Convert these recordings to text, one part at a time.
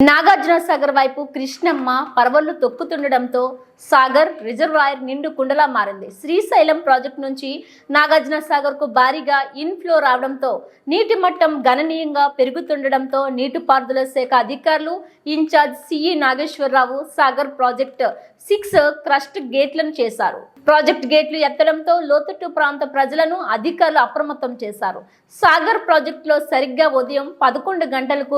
నాగార్జున సాగర్ వైపు కృష్ణమ్మ పరవళ్ళు తొక్కుతుండడంతో సాగర్ రిజర్వాయర్ నిండు కుండలా మారింది. శ్రీశైలం ప్రాజెక్టు నుంచి నాగార్జున సాగర్కు భారీగా ఇన్ఫ్లో రావడంతో నీటి మట్టం గణనీయంగా పెరుగుతుండడంతో నీటిపారుదల శాఖ అధికారులు incharge CE Nageswararao Sagar project six crest గేట్లను చేశారు. ప్రాజెక్ట్ గేట్లు ఎత్తడంతో లోతట్టు ప్రాంత ప్రజలను అధికారులు అప్రమత్తం చేశారు. సాగర్ ప్రాజెక్టులో సరిగ్గా ఉదయం పదకొండు గంటలకు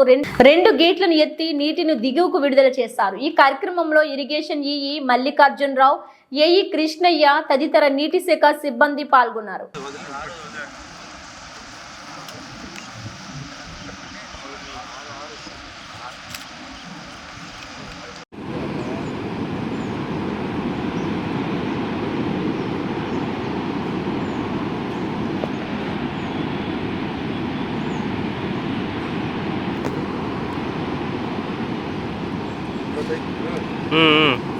రెండు గేట్లను ఎత్తి నీటిని దిగువకు విడుదల చేశారు ఈ కార్యక్రమంలో irrigation EE Mallikarjunarao AE Krishnaiah తదితర నీటి శాఖ సిబ్బంది పాల్గొన్నారు. Mm-hmm.